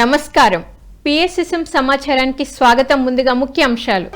నమస్కారం. పిఎస్ఎస్ఎం సమాచారానికి స్వాగతం ముందుగా ముఖ్య అంశాలు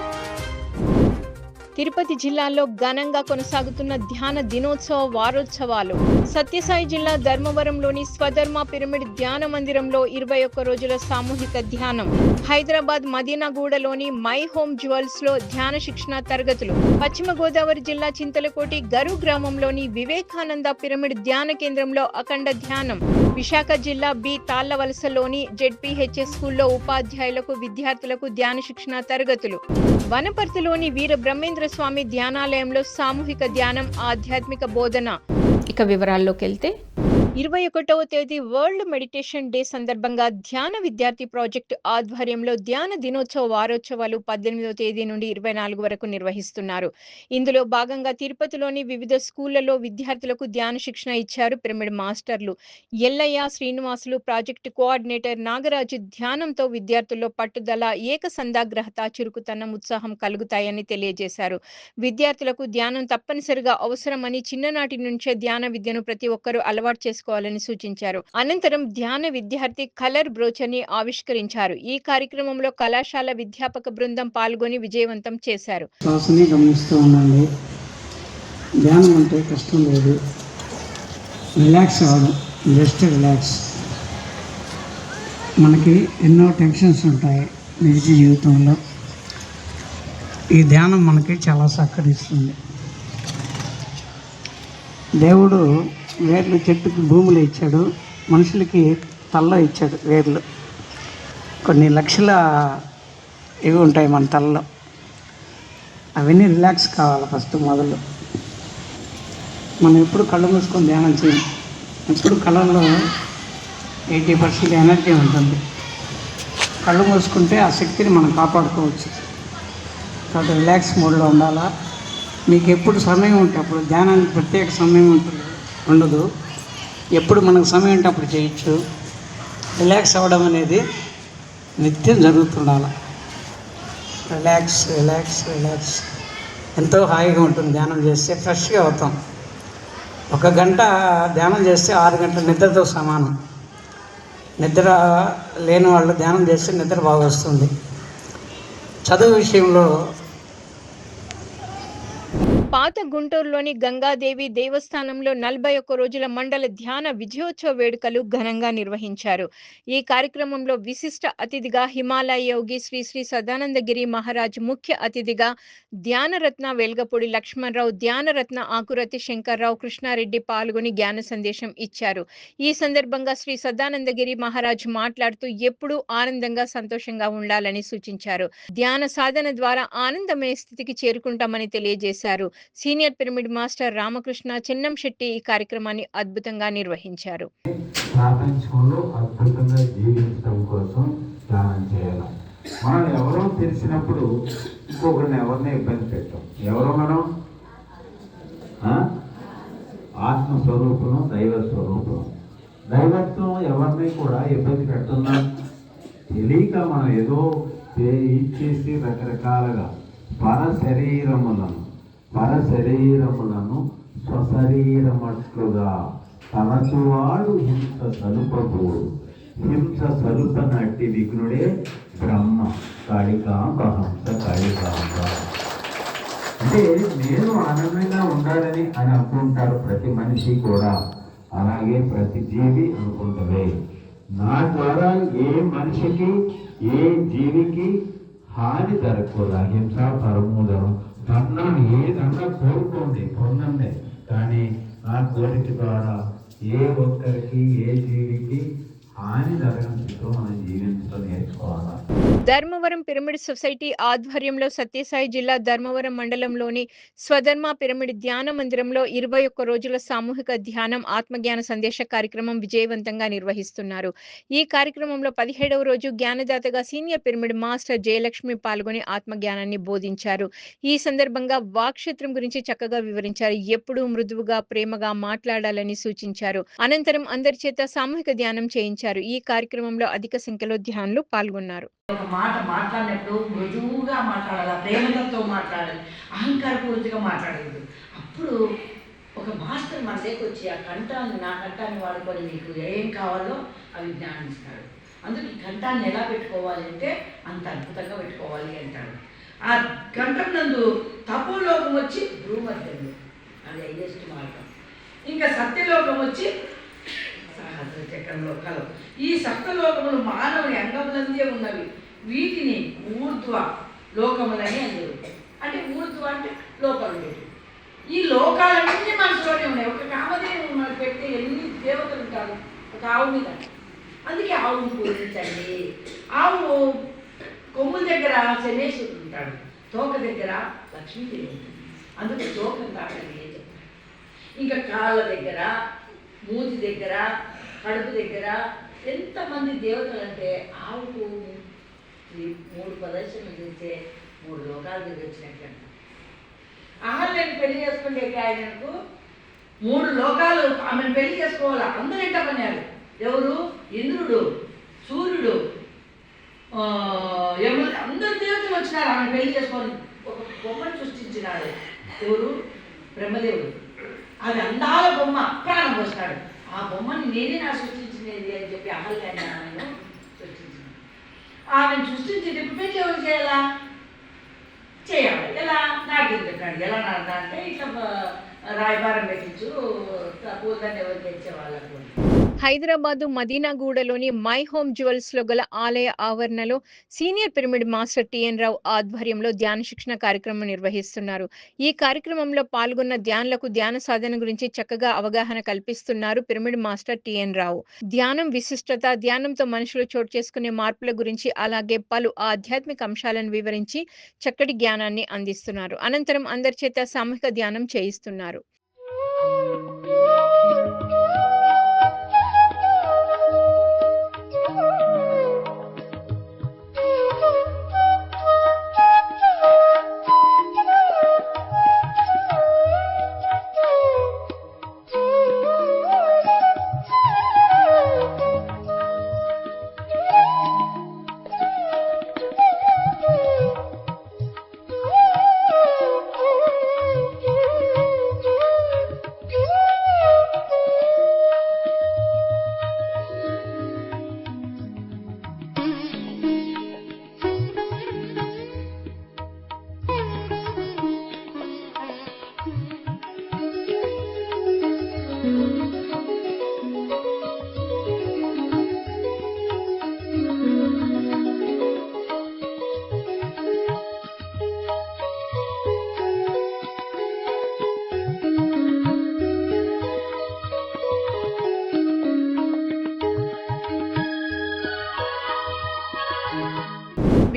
తిరుపతి జిల్లాలో ఘనంగా కొనసాగుతున్న ధ్యాన దినోత్సవ వారోత్సవాలు. సత్యసాయి జిల్లా ధర్మవరంలోని స్వధర్మ పిరమిడ్ ధ్యాన మందిరంలో ఇరవై ఒక్క రోజుల సామూహిక ధ్యానం. హైదరాబాద్ మదీనాగూడలోని మై హోమ్ జ్యువెల్స్లో ధ్యాన శిక్షణ తరగతులు. పశ్చిమ గోదావరి జిల్లా చింతలకోటి గరు గ్రామంలోని వివేకానంద పిరమిడ్ ధ్యాన కేంద్రంలో అఖండ ధ్యానం. విశాఖ జిల్లా బి తాళ్ళవలసలోని జెడ్పీహెచ్ఎస్ స్కూల్లో ఉపాధ్యాయులకు విద్యార్థులకు ధ్యాన శిక్షణ తరగతులు. వనపర్తిలోని వీర బ్రహ్మేంద్ర స్వామి ధ్యానాలయంలో సామూహిక ధ్యానం ఆధ్యాత్మిక బోధన. ఇక వివరాల్లోకి వెళ్తే ఇరవై ఒకటవ తేదీ వరల్డ్ మెడిటేషన్ డే సందర్భంగా ధ్యాన విద్యార్థి ప్రాజెక్టు ఆధ్వర్యంలో ధ్యాన దినోత్సవ వారోత్సవాలు పద్దెనిమిదవ తేదీ నుండి ఇరవై నాలుగు వరకు నిర్వహిస్తున్నారు. ఇందులో భాగంగా తిరుపతిలోని వివిధ స్కూళ్ళలో విద్యార్థులకు ధ్యాన శిక్షణ ఇచ్చారు పిరమిడ్ మాస్టర్లు. ఎల్లయ్య శ్రీనివాసులు ప్రాజెక్టు కోఆర్డినేటర్ నాగరాజు ధ్యానంతో విద్యార్థుల్లో పట్టుదల ఏకసందాగ్రహత చురుకుతనం ఉత్సాహం కలుగుతాయని తెలియజేశారు. విద్యార్థులకు ధ్యానం తప్పనిసరిగా అవసరమని చిన్ననాటి నుంచే ధ్యాన విద్యను ప్రతి ఒక్కరూ అలవాటు చేసుకోవాలని సూచించారు. అనంతరం ధ్యాన విద్యార్థి కలర్ బ్రోచర్ని ఆవిష్కరించారు. ఈ కార్యక్రమంలో కళాశాల విద్యాపక బృందం పాల్గొని విజయవంతం చేశారు. గమనిస్తూ ఉండండి. ధ్యానం అంటే కష్టం లేదు. రిలాక్స్ అవ్వడం జస్ట్ రిలాక్స్. మనకి ఎన్నో టెన్షన్స్ ఉంటాయి నిజ జీవితంలో. ఈ ధ్యానం మనకి చాలా సహకరిస్తుంది. దేవుడు వేర్లు చెట్టుకి భూములు ఇచ్చాడు. మనుషులకి తల్ల ఇచ్చాడు వేర్లు. కొన్ని లక్షల ఇవి ఉంటాయి మన తలలో. అవన్నీ రిలాక్స్ కావాలి ఫస్ట్ మొదలు. మనం ఎప్పుడు కళ్ళు మూసుకొని ధ్యానం చేయం. ఎప్పుడు కళ్ళల్లో ఎయిటీ పర్సెంట్ ఎనర్జీ ఉంటుంది. కళ్ళు మూసుకుంటే ఆ శక్తిని మనం కాపాడుకోవచ్చు. కాబట్టి రిలాక్స్ మోడ్లో ఉండాలా. మీకు ఎప్పుడు సమయం ఉంటే అప్పుడు ధ్యానానికి ప్రత్యేక సమయం ఉంటుంది. ఉండదు. ఎప్పుడు మనకు సమయం ఉంటే అప్పుడు చేయొచ్చు. రిలాక్స్ అవ్వడం అనేది నిత్యం జరుగుతుండాలి. Relax relax relax. ఎంతో హాయిగా ఉంటుంది ధ్యానం చేస్తే ఫ్రెష్గా అవుతాం. ఒక గంట ధ్యానం చేస్తే ఆరు గంటల నిద్రతో సమానం. నిద్ర లేని వాళ్ళు ధ్యానం చేస్తే నిద్ర బాగా వస్తుంది. చదువు విషయంలో పాత గుంటూరులోని గంగాదేవి దేవస్థానంలో నలభై ఒక్క రోజుల మండల ధ్యాన విజయోత్సవ వేడుకలు ఘనంగా నిర్వహించారు. ఈ కార్యక్రమంలో విశిష్ట అతిథిగా హిమాలయ యోగి శ్రీ శ్రీ సదానందగిరి మహారాజ్ ముఖ్య అతిథిగా ధ్యానరత్న వెల్గపూడి లక్ష్మణరావు ధ్యానరత్న ఆకురతి శంకర్రావు కృష్ణారెడ్డి పాల్గొని జ్ఞాన సందేశం ఇచ్చారు. ఈ సందర్భంగా శ్రీ సదానందగిరి మహారాజ్ మాట్లాడుతూ ఎప్పుడూ ఆనందంగా సంతోషంగా ఉండాలని సూచించారు. ధ్యాన సాధన ద్వారా ఆనందమయ స్థితికి చేరుకుంటామని తెలియజేశారు. Senior pyramid master Ramakrishna Chinnam Shetty ఈ కార్యక్రమాన్ని అద్భుతంగా నిర్వహించారు. ప్రపంచంలో అద్భుతంగా జీవించడం కోసం ధ్యానం చేయాలి. మనం ఎవరో తెలిసినప్పుడు ఇంకొకరిని ఎవరిని ఇబ్బంది పెట్టాం. ఎవరో మనం? ఆత్మస్వరూపం దైవ స్వరూపం దైవత్వం ఎవరిని కూడా ఇబ్బంది పెడుతున్నాం తెలియక మనం ఏదో ఇచ్చేసి రకరకాలుగా పర శరీరములను పరశరీరములను స్వశరీరమట్లుగా తలచువాడు హింస సలుపకూడు హింస సలుపనట్టి విఘ్నుడే బ్రహ్మ. కాళికాంబ హంస కాళికాంబ. అంటే నేను ఆనందంగా ఉండాలని అని అనుకుంటారు ప్రతి మనిషి కూడా. అలాగే ప్రతి జీవి అనుకుంటుంది. నా ద్వారా ఏ మనిషికి ఏ జీవికి హాని జరగకూడదు. అహింస పరమోదరం కన్నా ఉంది పొందండి. కానీ ఆ కోరిక ద్వారా ఏ ఒక్కరికి ఏ జీవికి హాని జరగడం మనం జీవించడం నేర్చుకోవాలా? ధర్మవరం పిరమిడ్ సొసైటీ ఆధ్వర్యంలో సత్యసాయి జిల్లా ధర్మవరం మండలంలోని స్వధర్మ పిరమిడ్ ధ్యాన మందిరంలో ఇరవై ఒక్క రోజుల సామూహిక ధ్యానం ఆత్మజ్ఞాన సందేశ కార్యక్రమం విజయవంతంగా నిర్వహిస్తున్నారు. ఈ కార్యక్రమంలో పదిహేడవ రోజు జ్ఞానదాతగా సీనియర్ పిరమిడ్ మాస్టర్ జయలక్ష్మి పాల్గొని ఆత్మజ్ఞానాన్ని బోధించారు. ఈ సందర్భంగా వాక్షేత్రం గురించి చక్కగా వివరించారు. ఎప్పుడూ మృదువుగా ప్రేమగా మాట్లాడాలని సూచించారు. అనంతరం అందరి చేత సామూహిక ధ్యానం చేయించారు. ఈ కార్యక్రమంలో అధిక సంఖ్యలో ధ్యానులు పాల్గొన్నారు. ఒక మాట మాట్లాడినప్పుడు మృదువుగా మాట్లాడాలి ప్రేమతో మాట్లాడాలి అహంకారపూర్తిగా మాట్లాడకూడదు. అప్పుడు ఒక మాస్టర్ మన దగ్గర వచ్చి ఆ కంఠాన్ని నా కంఠాన్ని వాడుకొని మీకు ఏం కావాలో అవి జ్ఞానిస్తాడు అందుకే అందుకు ఈ కంఠాన్ని ఎలా పెట్టుకోవాలి అంటే అంత అద్భుతంగా పెట్టుకోవాలి అంటాడు. ఆ కంఠం నందు తపోలోకం వచ్చి భూమధ్యంలో అది హైయెస్ట్ మార్గం. ఇంకా సత్యలోకం వచ్చి సహస్ర చక్రం లోకాలు ఈ సప్తలోకములు మానవుని అంగములందే ఉన్నవి. వీటిని ఊర్ధ్వ లోకములని అందరు అంటే ఊర్ధ్వ అంటే లోకాలు ఈ లోకాలన్నీ మనసులోనే ఉన్నాయి. ఒక కామదేవి మనకు పెడితే ఎన్ని దేవతలు ఉంటారు? ఒక ఆవు మీద. అందుకే ఆవును పూజించండి. ఆవు కొమ్ముల దగ్గర శనేశ్వరుడు ఉంటాడు. తోక దగ్గర లక్ష్మీదేవి ఉంటుంది. అందుకే తోకం తాకని చెప్తాడు ఇంకా కాళ్ళ దగ్గర మూతి దగ్గర కడుపు దగ్గర ఎంతమంది దేవతలు అంటే ఆవుకు మూడు ప్రదర్శనలు చేస్తే మూడు లోకాల దగ్గర వచ్చినట్లంట ఆహార్యాన్ని పెళ్ళి చేసుకుంటే ఆయనకు? మూడు లోకాలు ఆమెను పెళ్ళి చేసుకోవాలా? అందరూ ఇంట పన్నారు ఎవరు? ఇంద్రుడు సూర్యుడు ఎవరు అందరు దేవతలు వచ్చినారు ఆమె పెళ్ళి చేసుకొని ఒక బొమ్మను సృష్టించినాడు ఎవరు? బ్రహ్మదేవుడు. అది అందాల బొమ్మ ప్రాణం పోసినాడు. ఆ బొమ్మని నేనే నా సృష్టించినది అని చెప్పి అహల్యాన్ని ఆమెను సృష్టించినాడు ఆమెను సృష్టించేటప్పుడు పెళ్ళి ఎవరు చేయాలా? చేయాలి. ఎలా? నాకేం చెప్పండి ఎలా నాన్న అంటే ఇట్లా రాయబారం పెట్టించు పూలదండ ఎవరికి ఇచ్చేవాళ్ళకు హైదరాబాద్ హైదరాబాదు మదీనాగూడలోని మై హోమ్ జ్యువెల్స్లో గల ఆలయ ఆవరణలో senior pyramid master T N Rao ఆధ్వర్యంలో ధ్యాన శిక్షణ కార్యక్రమం నిర్వహిస్తున్నారు. ఈ కార్యక్రమంలో పాల్గొన్న ధ్యానులకు ధ్యాన సాధన గురించి చక్కగా అవగాహన కల్పిస్తున్నారు పిరమిడ్ మాస్టర్ టిఎన్ రావు. ధ్యానం విశిష్టత ధ్యానంతో మనుషులు చోటు చేసుకునే మార్పుల గురించి అలాగే పలు ఆధ్యాత్మిక అంశాలను వివరించి చక్కటి జ్ఞానాన్ని అందిస్తున్నారు. అనంతరం అందరి చేత సామూహిక ధ్యానం చేయిస్తున్నారు. Thank you.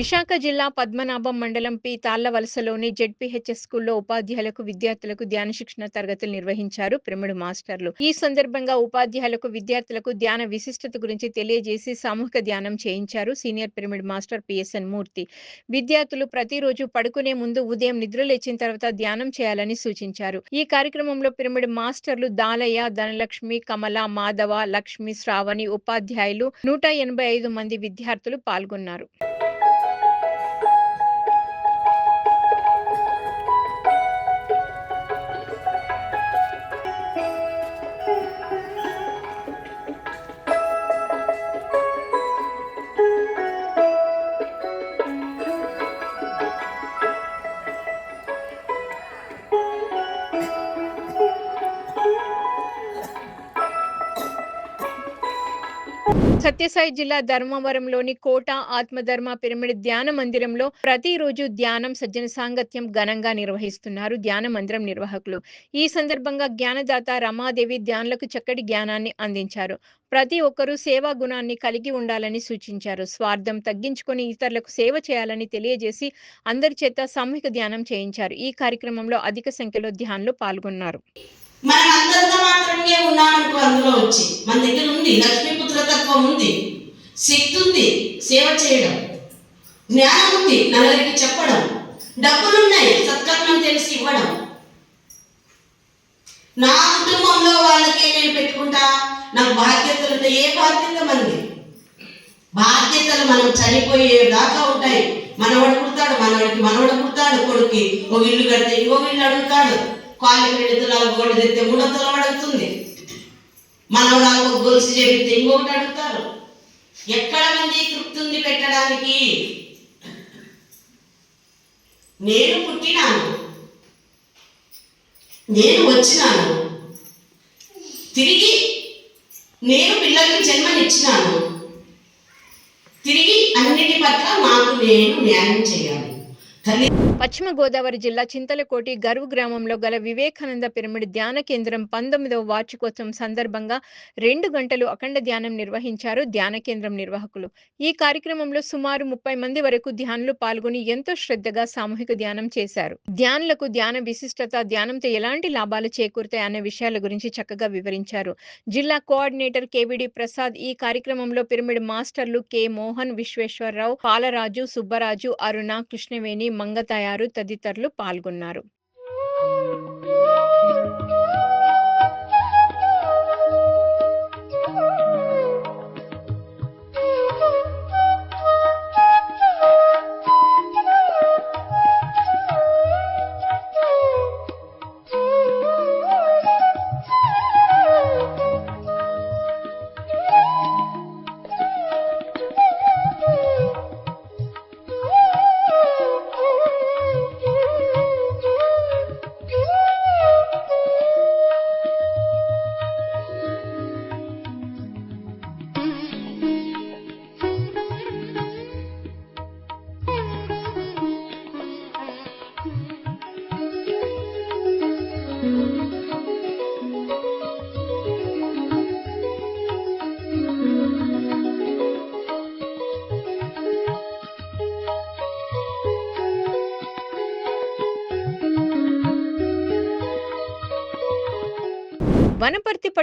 విశాఖ జిల్లా పద్మనాభం మండలం పి. తాళ్ళవలసలోని జెడ్పీహెచ్ఎస్ స్కూల్లో ఉపాధ్యాయులకు విద్యార్థులకు ధ్యాన శిక్షణ తరగతులు నిర్వహించారు పిరమిడ్ మాస్టర్లు. ఈ సందర్భంగా ఉపాధ్యాయులకు విద్యార్థులకు ధ్యాన విశిష్టత గురించి తెలియజేసి సామూహిక ధ్యానం చేయించారు senior pyramid master P S N Murthy. విద్యార్థులు ప్రతిరోజు పడుకునే ముందు ఉదయం నిద్ర లేచిన తర్వాత ధ్యానం చేయాలని సూచించారు. ఈ కార్యక్రమంలో పిరమిడ్ మాస్టర్లు దాలయ్య ధనలక్ష్మి కమల మాధవ లక్ష్మి శ్రావణి ఉపాధ్యాయులు నూట ఎనభై ఐదు మంది విద్యార్థులు పాల్గొన్నారు. సత్యసాయి జిల్లా ధర్మవరంలోని కోట ఆత్మధర్మ పిరమిడ్ ధ్యాన మందిరంలో ప్రతిరోజు ధ్యానం సజ్జన సాంగత్యం ఘనంగా నిర్వహిస్తున్నారు ధ్యాన మందిరం నిర్వాహకులు. ఈ సందర్భంగా జ్ఞానదాత రమాదేవి ధ్యానులకు చక్కటి జ్ఞానాన్ని అందించారు. ప్రతి ఒక్కరూ సేవా గుణాన్ని కలిగి ఉండాలని సూచించారు. స్వార్థం తగ్గించుకొని ఇతరులకు సేవ చేయాలని తెలియజేసి అందరి చేత సామూహిక ధ్యానం చేయించారు. ఈ కార్యక్రమంలో అధిక సంఖ్యలో ధ్యానులు పాల్గొన్నారు. మనం అంతంత మాత్రమే ఉన్నామనుకో అందులో వచ్చి. మన దగ్గర ఉంది. లక్ష్మీపుత్ర తత్వం ఉంది. శక్తి ఉంది. సేవ చేయడం. జ్ఞానం ఉంది. నలుగురికి చెప్పడం. డబ్బులు ఉన్నాయి సత్కర్మం తెలిసి ఇవ్వడం. నా కుటుంబంలో వాళ్ళకి నేను పెట్టుకుంటా. నాకు బాధ్యతలు ఉంటాయి ఏ బాధ్యత మనది బాధ్యతలు మనం చనిపోయే దాకా ఉంటాయి. మనవడు పుడతాడు మనవడికి మనవడు పుడతాడు కొడుక్కి ఒక ఇల్లు కడితే ఇంకొక ఇల్లు అడుగుతాడు. కాలికి రెండు తులాలు గోల్డ్ తెస్తే మూడో తులం అడుగుతుంది. మనవడు ఒక గొలుసు చేపిస్తే ఇంకొకటి అడుగుతారు. ఎక్కడ మంది తృప్తి ఉంది పెట్టడానికి? నేను పుట్టినాను. నేను వచ్చినాను. తిరిగి నేను పిల్లలకి జన్మనిచ్చినాను. తిరిగి అన్నిటి పట్ల నాకు నేను న్యాయం చేయాలి. పశ్చిమ గోదావరి జిల్లా చింతలకోటి గర్వ్ గ్రామంలో గల వివేకానంద పిరమిడ్ ధ్యాన కేంద్రం పంతొమ్మిదవ వార్షికోత్సవం సందర్భంగా రెండు గంటలు అఖండ ధ్యానం నిర్వహించారు ధ్యాన కేంద్రం నిర్వాహకులు. ఈ కార్యక్రమంలో సుమారు ముప్పై మంది వరకు ధ్యానులు పాల్గొని ఎంతో శ్రద్ధగా సామూహిక ధ్యానం చేశారు. ధ్యానులకు ధ్యాన విశిష్టత ధ్యానంతో ఎలాంటి లాభాలు చేకూరుతాయి అనే విషయాల గురించి చక్కగా వివరించారు. జిల్లా కోఆర్డినేటర్ కేవిడి ప్రసాద్ ఈ కార్యక్రమంలో పిరమిడ్ మాస్టర్లు కె. మోహన్ విశ్వేశ్వరరావు పాలరాజు సుబ్బరాజు అరుణ కృష్ణవేణి మంగతాయారు తదితరులు పాల్గొన్నారు.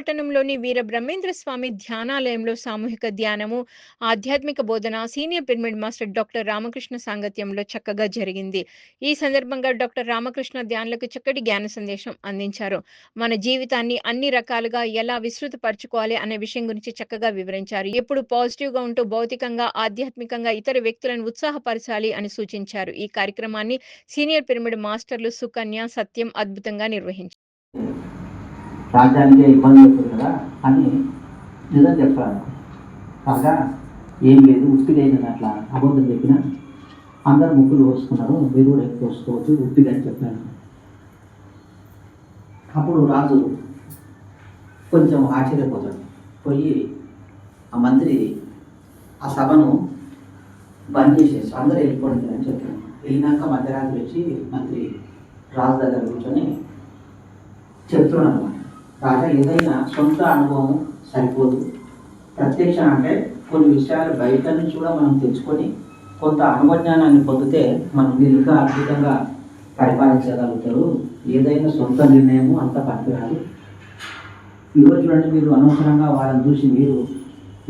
పట్టణంలోని వీర బ్రహ్మేంద్ర స్వామి ధ్యానాలయంలో సామూహిక ధ్యానము ఆధ్యాత్మిక బోధన senior pyramid master doctor Ramakrishna సాంగత్యంలో చక్కగా జరిగింది. ఈ సందర్భంగా డాక్టర్ రామకృష్ణ ధ్యానులకు చక్కటి జ్ఞాన సందేశం అందించారు. మన జీవితాన్ని అన్ని రకాలుగా ఎలా విస్తృతపరచుకోవాలి అనే విషయం గురించి చక్కగా వివరించారు. ఎప్పుడు పాజిటివ్గా ఉంటూ భౌతికంగా ఆధ్యాత్మికంగా ఇతర వ్యక్తులను ఉత్సాహపరచాలి అని సూచించారు. ఈ కార్యక్రమాన్ని సీనియర్ పిరమిడ్ మాస్టర్లు సుకన్య సత్యం అద్భుతంగా నిర్వహించారు. రాజ్యానికే ఇబ్బంది అవుతుంది కదా అని నిజం చెప్పాను కాగా ఏం లేదు ఉత్తిగా అట్లా అబద్ధం చెప్పిన అందరు ముక్కులు కోసుకున్నారు మీరు కూడా ఎక్కువ కోసుకోవచ్చు ఉత్తిగా అని చెప్పాను అప్పుడు రాజు కొంచెం ఆశ్చర్యపోతాడు. పోయి ఆ మంత్రి ఆ సభను బంద్ చేసేసి అందరూ వెళ్ళిపోండి అని చెప్పాను వెళ్ళినాక మధ్యరాత్రి వచ్చి మంత్రి రాజు దగ్గర కూర్చొని చెప్తున్నాను కాగా ఏదైనా సొంత అనుభవం సరిపోదు. ప్రత్యక్షం అంటే కొన్ని విషయాలు బయట నుంచి కూడా మనం తెచ్చుకొని కొంత అనుభవజ్ఞానాన్ని పొందితే మనం మీరు ఇంకా అద్భుతంగా పరిపాలించగలుగుతారు. ఏదైనా సొంత నిర్ణయము అంత పనికిరాదు. ఈరోజు చూడండి మీరు అనవసరంగా వాళ్ళని చూసి మీరు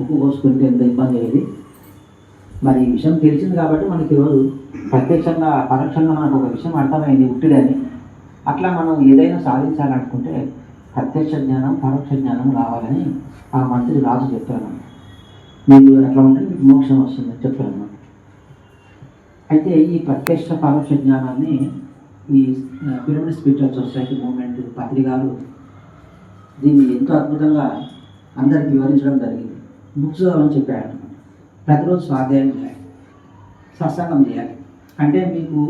ఉప్పు పోసుకుంటే ఎంత ఇబ్బంది అయ్యేది? మరి ఈ విషయం తెలిసింది కాబట్టి మనకి ఈరోజు ప్రత్యక్షంగా పరోక్షంగా మనకు ఒక విషయం అర్థమైంది ఉట్టిడని అట్లా మనం ఏదైనా సాధించాలనుకుంటే ప్రత్యక్ష జ్ఞానం పరోక్ష జ్ఞానం రావాలని ఆ మంత్రి రాజు చెప్పాను మీరు అట్లా ఉంటే మీకు మోక్షం వస్తుందని చెప్పాను అయితే ఈ ప్రత్యక్ష పరోక్ష జ్ఞానాన్ని ఈ పిరమిడ్ స్పిరిచువల్ సొసైటీ మూమెంట్ పత్రికలు దీన్ని ఎంతో అద్భుతంగా అందరికి వివరించడం జరిగింది. బుక్స్ అని చెప్పాడు ప్రతిరోజు స్వాధ్యాయం చేయాలి. సత్సంగం చేయాలి. అంటే మీకు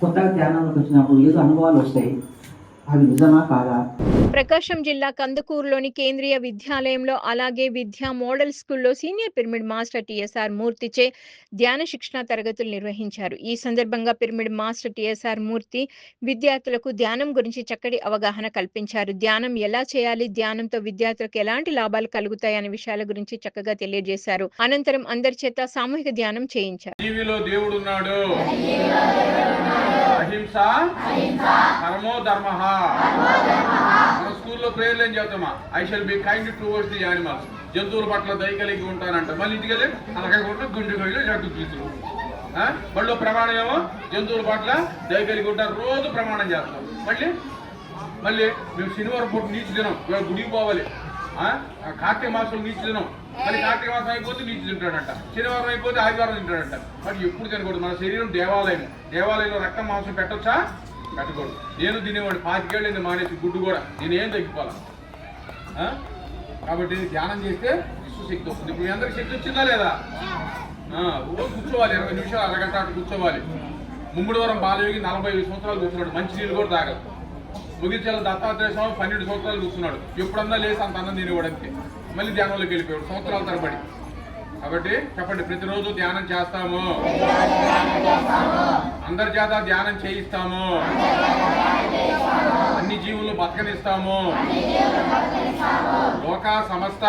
కొత్తగా ధ్యానంలోకి వచ్చినప్పుడు ఏదో అనుభవాలు వస్తాయి. అవి నిజమా కాదా? ప్రకాశం జిల్లా కందుకూరులోని కేంద్రీయ విద్యాలయంలో అలాగే విద్యా మోడల్ స్కూల్లో senior pyramid master T S R మూర్తిచే ధ్యాన శిక్షణ తరగతులు నిర్వహించారు. ఈ సందర్భంగా పిరమిడ్ మాస్టర్ టిఎస్ఆర్ మూర్తి విద్యార్థులకు ధ్యానం గురించి చక్కటి అవగాహన కల్పించారు. ధ్యానం ఎలా చేయాలి? ధ్యానంతో విద్యార్థులకు ఎలాంటి లాభాలు కలుగుతాయి? అనే విషయాల గురించి చక్కగా తెలియజేశారు. అనంతరం అందరి చేత సామూహిక ధ్యానం చేయించారు. జీవిలో దేవుడు ఉన్నాడు అహింస పరమో ధర్మ మన స్కూల్లో ప్రేయర్లు ఏం చెప్తామా I shall be kind towards the animals జంతువుల పట్ల దయ కలిగి ఉంటానంట. మళ్ళీ ఇంటికి వెళ్ళి అలాగే కూడా గుండె కొయ్యలు జట్టు తీసులు మళ్ళీ ప్రమాణం ఏమో? జంతువుల పట్ల దయ కలిగి ఉంటారు రోజు ప్రమాణం చేస్తాం. మళ్ళీ? మళ్ళీ మేము శనివారం పూట నీచు తినం ఇవాళ గుడికి పోవాలి. కార్తీక మాసం నీచు తినం మరి కార్తీక మాసం అయిపోతే నీచు తింటాడంట. శనివారం అయిపోతే ఆదివారం తింటాడంట. మరి ఎప్పుడు తినకూడదు? మన శరీరం దేవాలయం దేవాలయంలో రక్తం మాంసం పెట్టొచ్చా? పెట్టకూడదు. నేను తినేవాడు పాతికేళ్ళైంది మానేసి గుడ్డు కూడా. నేను ఏం తగ్గిపోవాలి? ఆ? కాబట్టి ధ్యానం చేస్తే విశ్వ శక్తి వస్తుంది. ఇప్పుడు మీ అందరికి శక్తి వచ్చిందా లేదా? రోజు కూర్చోవాలి. ఇరవై నిమిషాలు అరగంట అటు కూర్చోవాలి. ముమ్మిడివరం బాలయోగి నలభై ఐదు సంవత్సరాలు కూర్చున్నాడు. మంచి నీళ్ళు కూడా తాగదు ముగిచాల దత్తాత్రేయ స్వామి పన్నెండు సంవత్సరాలు కూర్చున్నాడు. ఎప్పుడన్నా లేసి అంత అన్నం తినేవాడు అంతే. మళ్ళీ ధ్యానంలోకి వెళ్ళిపోయాడు. సంవత్సరాల తరబడి. కాబట్టి చెప్పండి ప్రతిరోజు ధ్యానం చేస్తాము. అందరి చేత ధ్యానం చేయిస్తాము. అన్ని జీవులు బతకనిస్తాము. లోకా సమస్త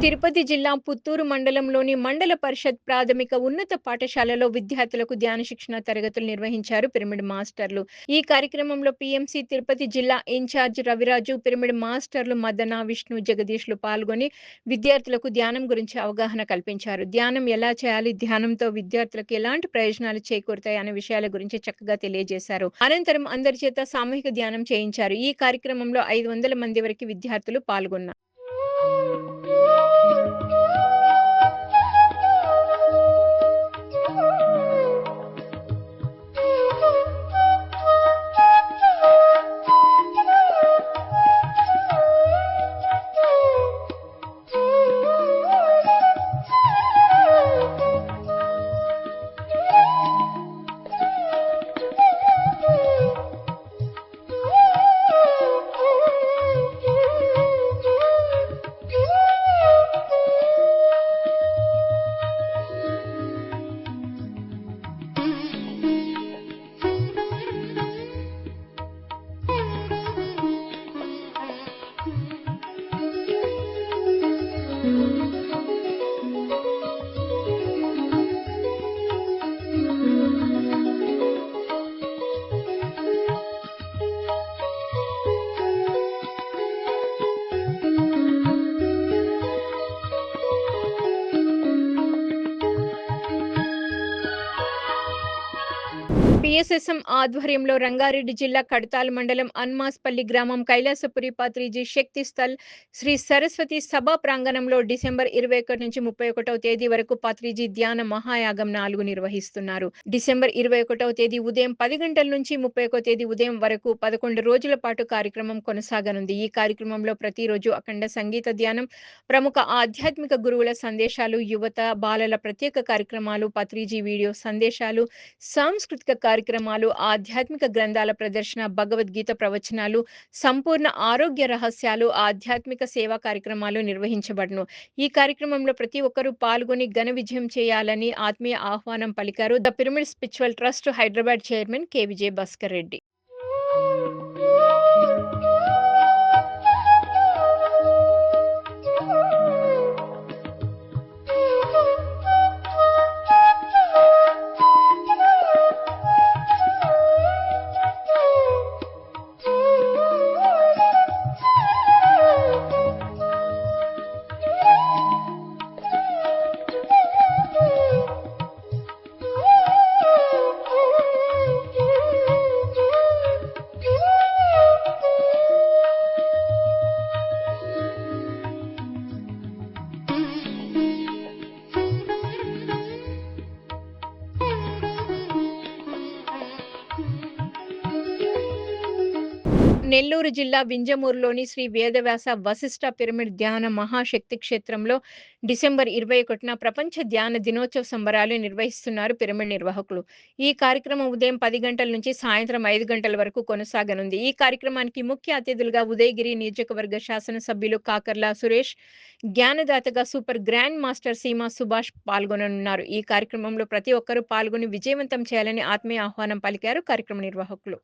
తిరుపతి జిల్లా పుత్తూరు మండలంలోని మండల పరిషత్ ప్రాథమిక ఉన్నత పాఠశాలలో విద్యార్థులకు ధ్యాన శిక్షణ తరగతులు నిర్వహించారు పిరమిడ్ మాస్టర్లు. ఈ కార్యక్రమంలో పిఎంసి తిరుపతి జిల్లా ఇన్ఛార్జ్ రవిరాజు పిరమిడ్ మాస్టర్లు మదన విష్ణు జగదీష్లు పాల్గొని విద్యార్థులకు ధ్యానం గురించి అవగాహన కల్పించారు. ధ్యానం ఎలా చేయాలి? ధ్యానంతో విద్యార్థులకు ఎలాంటి ప్రయోజనాలు చేకూరుతాయి? అనే విషయాల గురించి చక్కగా తెలియజేశారు. అనంతరం అందరి చేత సామూహిక ధ్యానం చేయించారు. ఈ కార్యక్రమంలో ఐదు వందల మంది వరకు విద్యార్థులు పాల్గొన్నారు. పిఎస్ఎస్ఎం ఆధ్వర్యంలో రంగారెడ్డి జిల్లా కడతాల్ మండలం అన్మాస్పల్లి గ్రామం కైలాసపురి పాత్రిజీ శక్తి స్థల్ శ్రీ సరస్వతి సభా ప్రాంగణంలో డిసెంబర్ ఇరవై ఒకటి నుంచి ముప్పై ఒకటవ తేదీ వరకు పాత్రిజీ ధ్యాన మహాయాగం నాలుగు నిర్వహిస్తున్నారు. డిసెంబర్ ఇరవై ఒకటవ తేదీ ఉదయం పది గంటల నుంచి ముప్పై ఒకటో తేదీ ఉదయం వరకు పదకొండు రోజుల పాటు కార్యక్రమం కొనసాగనుంది. ఈ కార్యక్రమంలో ప్రతిరోజు అఖండ సంగీత ధ్యానం ప్రముఖ ఆధ్యాత్మిక గురువుల సందేశాలు యువత బాలల ప్రత్యేక కార్యక్రమాలు పత్రిజీ వీడియో సందేశాలు సాంస్కృతిక కార్యక్రమాలు కార్యక్రమాలు ఆధ్యాత్మిక గ్రంథాల ప్రదర్శన భగవద్గీత ప్రవచనాలు సంపూర్ణ ఆరోగ్య రహస్యాలు ఆధ్యాత్మిక సేవా కార్యక్రమాలు నిర్వహించబడును. ఈ కార్యక్రమంలో ప్రతి ఒక్కరూ పాల్గొని ఘన విజయం చేయాలని ఆత్మీయ ఆహ్వానం పలికారు the pyramid spiritual trust Hyderabad chairman K. Vijay Bhaskar Reddy. Nellore జిల్లా వింజమూరులోని శ్రీ వేదవ్యాస వశిష్ట పిరమిడ్ ధ్యాన మహాశక్తి క్షేత్రంలో డిసెంబర్ ఇరవై ఒకటిన ప్రపంచ ధ్యాన దినోత్సవ సంబరాలు నిర్వహిస్తున్నారు పిరమిడ్ నిర్వాహకులు. ఈ కార్యక్రమం ఉదయం పది గంటల నుంచి సాయంత్రం ఐదు గంటల వరకు కొనసాగనుంది. ఈ కార్యక్రమానికి ముఖ్య అతిథులుగా ఉదయగిరి నియోజకవర్గ శాసనసభ్యులు Kakarla Suresh జ్ఞానదాతగా super grand master Seema Subhash పాల్గొననున్నారు. ఈ కార్యక్రమంలో ప్రతి ఒక్కరూ పాల్గొని విజయవంతం చేయాలని ఆత్మీయ ఆహ్వానం పలికారు కార్యక్రమ నిర్వాహకులు.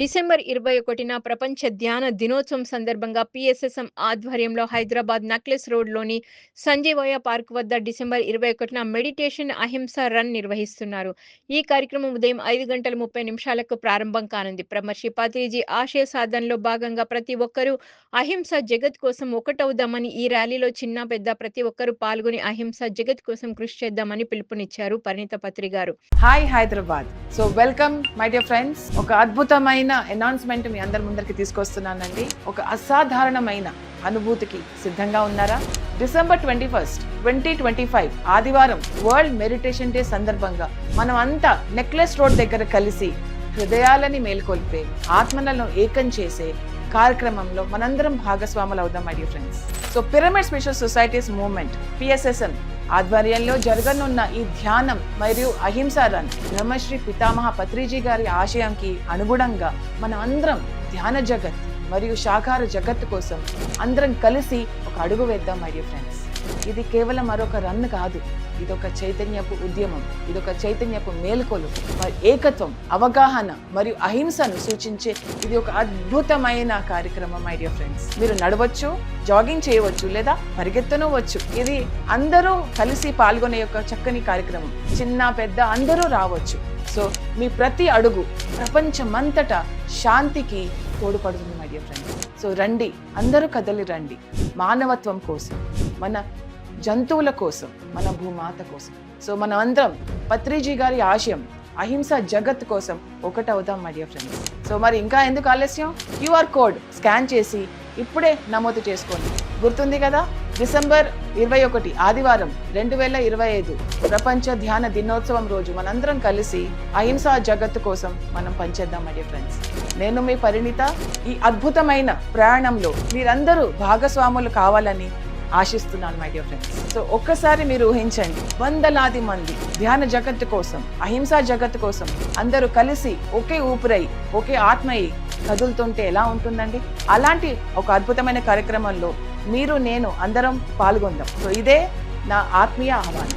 డిసెంబర్ ఇరవై ఒకటిన ప్రపంచ ధ్యాన దినోత్సవం సందర్భంగా పిఎస్ఎస్ఎం ఆధ్వర్యంలో హైదరాబాద్ నక్లెస్ రోడ్లోని సంజీవయ్య పార్క్ వద్ద డిసెంబర్ ఇరవై ఒకటిన మెడిటేషన్ అహింస రన్ నిర్వహిస్తున్నారు. ఈ కార్యక్రమం ఉదయం ఐదు గంటల ముప్పై నిమిషాలకు ప్రారంభం కానుంది. బ్రహ్మర్షి పాత్రిజీ ఆశయ సాధనలో భాగంగా ప్రతి ఒక్కరూ అహింస జగత్ కోసం ఒకటవుదామని ఈ ర్యాలీలో చిన్న పెద్ద ప్రతి ఒక్కరూ పాల్గొని అహింస జగత్ కోసం కృషి చేద్దామని పిలుపునిచ్చారు. Parinitha Patri garu hi Hyderabad. So welcome my dear friends. ఒక అద్భుతమైన అనౌన్స్మెంట్ మీ అందరి ముందరికి తీసుకొస్తున్నానండి. ఒక అసాధారణమైన అనుభూతికి సిద్ధంగా ఉన్నారా? December twenty first twenty twenty five ఆదివారం వరల్డ్ మెడిటేషన్ డే సందర్భంగా మనం అంతా నెక్లెస్ రోడ్ దగ్గర కలిసి హృదయాలని మేల్కొల్పే ఆత్మలను ఏకం చేసే కార్యక్రమంలో మనందరం భాగస్వాములు అవుదాం my dear friends so pyramid special societies movement PSSM ఆధ్వర్యంలో జరగనున్న ఈ ధ్యానం మరియు అహింస రన్ బ్రహ్మశ్రీ పితామహ పత్రిజీ గారి ఆశయంకి అనుగుణంగా మన అందరం ధ్యాన జగత్ మరియు శాఖార జగత్ కోసం అందరం కలిసి ఒక అడుగు వేద్దాం మై డియర్ ఫ్రెండ్స్ ఇది కేవలం మరొక రన్ కాదు. ఇదొక చైతన్యపు ఉద్యమం ఇదొక చైతన్యపు మేల్కొలు మరి ఏకత్వం అవగాహన మరియు అహింసను సూచించే ఇది ఒక అద్భుతమైన కార్యక్రమం మై డియర్ ఫ్రెండ్స్ మీరు నడవచ్చు జాగింగ్ చేయవచ్చు లేదా పరిగెత్తనవచ్చు. ఇది అందరూ కలిసి పాల్గొనే యొక్క చక్కని కార్యక్రమం. చిన్న పెద్ద అందరూ రావచ్చు. సో మీ ప్రతి అడుగు ప్రపంచమంతటా శాంతికి తోడ్పడుతుంది మై డియర్ ఫ్రెండ్స్ సో రండి అందరూ కదలి రండి. మానవత్వం కోసం మన జంతువుల కోసం మన భూమాత కోసం. సో మనం అందరం పత్రిజీ గారి ఆశయం అహింస జగత్ కోసం ఒకటవుతాం మై డియర్ ఫ్రెండ్స్ సో మరి ఇంకా ఎందుకు ఆలస్యం? క్యూఆర్ కోడ్ స్కాన్ చేసి ఇప్పుడే నమోదు చేసుకోండి. గుర్తుంది కదా? డిసెంబర్ ఇరవై ఒకటి ఆదివారం రెండు వేల ఇరవై ఐదు ప్రపంచ ధ్యాన దినోత్సవం రోజు మనందరం కలిసి అహింసా జగత్తు కోసం మనం పనిచేద్దాం మై ఫ్రెండ్స్ నేను మీ పరిణిత. ఈ అద్భుతమైన ప్రయాణంలో మీరందరూ భాగస్వాములు కావాలని ఆశిస్తున్నాను మై డియర్ ఫ్రెండ్స్ సో ఒక్కసారి మీరు ఊహించండి వందలాది మంది ధ్యాన జగత్తు కోసం అహింసా జగత్తు కోసం అందరూ కలిసి ఒకే ఊపిరై ఒకే ఆత్మయి కదులుతుంటే ఎలా ఉంటుందండి? అలాంటి ఒక అద్భుతమైన కార్యక్రమంలో మీరు నేను అందరం పాల్గొందాం. సో ఇదే నా ఆత్మీయ ఆహ్వానం.